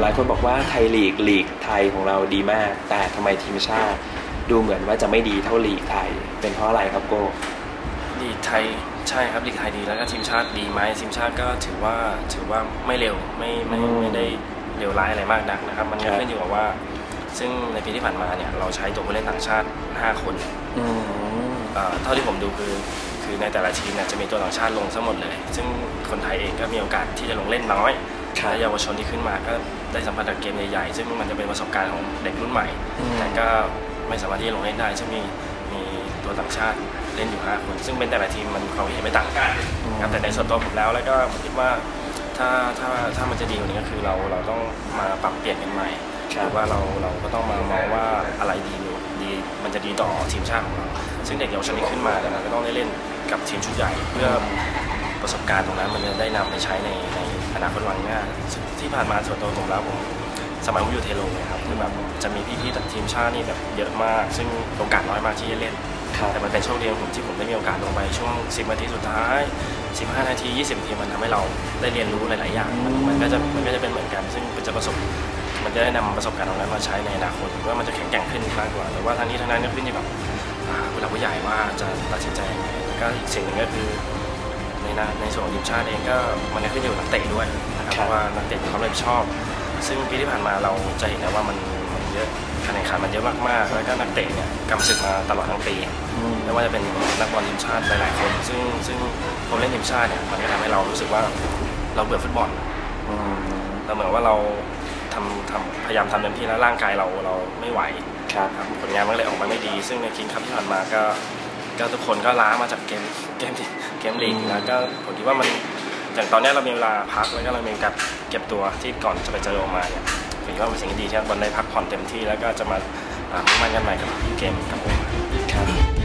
หลายคนบอกว่าไทยลีกลีกไทยของเราดีมาก แต่ทำไมทีมชาติ ดูเหมือนว่าจะไม่ดีเท่าลีกไทย เป็นเพราะอะไรครับโก้ลีกไทยใช่ครับลีกไทยดีแล้วก็ทีมชาติดีไหมทีมชาติก็ถือว่าถือว่าไม่เร็วไม่ไม่ไม่ได้เลวร้ายอะไรมากนักนะครับ มันขึ้นอยู่กับว่า ซึ่งในปีที่ผ่านมาเนี่ยเราใช้ตัวผู้เล่นต่างชาติ 5 คนอืมเอ่อเท่าที่ผมดูคือคือในแต่ละทีมเนี่ยจะมีตัวต่างชาติลงซะหมดเลย ซึ่งคนไทยเองก็มีโอกาสที่จะลงเล่นน้อยครับ และเยาวชนที่ขึ้นมาก็ได้สัมผัสกับเกมใหญ่ๆซึ่งมันจะเป็นประสบการณ์ของเด็กรุ่นใหม่อืมแต่ก็ไม่สามารถที่จะลงเล่นได้ซึ่งมีมีตัวต่างชาติเล่นอยู่5คนซึ่งเป็นแต่ละทีมมันความคิดเห็นไม่ต่างกันครับแต่ในส่วนตัวผมแล้วแล้วก็ผมคิดว่าถ้าถ้าถ้ามันจะดีกว่านี้ก็คือเราเราต้องมาปรับเปลี่ยนกันใหม่ครับหรือว่าเราเราก็ต้องมามองว่าอะไรดีอยู่ดีมันจะดีต่อทีมชาติของเราซึ่งเด็กเยาวชนที่ขึ้นมาเนี่ยมันก็ต้องได้เล่นกับทีมชุดใหญ่เพื่อ ประสบการณ์ตรงนั้นมันจะได้นำไปใช้ในในอนาคตวันข้างหน้าซึ่งที่ผ่านมาส่วนตัวผมแล้วผมสมัยผมอยู่เทโลเนะครับคือแบบจะมีพี่ๆจากทีมชาตินี่แบบเยอะมาก ซึ่งโอกาสน้อยมากที่จะเล่นครับแต่มันเป็นโชคดีของผมที่ผมได้มีโอกาสลงไปช่วง 10นาทีสุดท้าย 15 นาที 20 นาทีมันทำให้เราได้เรียนรู้หลาย ๆ อย่างมันมันก็จะมันก็จะเป็นเหมือนกัน ซึ่งมันจะประสบมันจะได้นำประสบการณ์ตรงนั้นมาใช้ในอนาคตว่ามันจะแข็งแกร่งขึ้นมากกว่า แต่ว่าทางนี้ทางนั้นก็ขึ้นอยู่กับอ่าผู้หลักผู้ใหญ่ว่าจะตัดสินใจยังไงแล้วก็อีกสิ่งหนึ่งก็คือ ในหน้าในส่วนของทีมชาติเองก็มันก็ขึ้นอยู่กับนักเตะด้วยนะครับครับเพราะว่านักเตะมีความรับผิดชอบ ซึ่งปีที่ผ่านมาเราจะเห็นนะว่ามันมันเยอะการแข่งขันมันเยอะมากๆ แล้วก็นักเตะเนี่ยกำศึกมาตลอดทั้งปีอืมไม่ว่าจะเป็นนักบอลทีมชาติหลายๆคน ซึ่งซึ่งผมเล่นทีมชาติเนี่ยมันก็ทำให้เรารู้สึกว่าเราเบื่อฟุตบอลอืมเราเหมือนว่าเราทำทำพยายามทำเต็มที่แล้วร่างกายเราเราไม่ไหวครับครับผลงานมันก็เลยออกมาไม่ดี ซึ่งในคิงคัพที่ผ่านมาก็ ก็ทุกคนก็ล้ามาจากเกมเกมที่เกมลีกแล้วก็ผมคิดว่ามันอย่างตอนเนี้ยเรามีเวลาพักแล้วก็เรามีการเก็บตัวที่ก่อนจะไปเจอโอมาเนี่ยผมคิดว่าเป็นสิ่งที่ดีที่บอลได้พักผ่อนเต็มที่แล้วก็จะมาอ่ามุ่งมั่นกันใหม่กับเกมกับโอมาครับ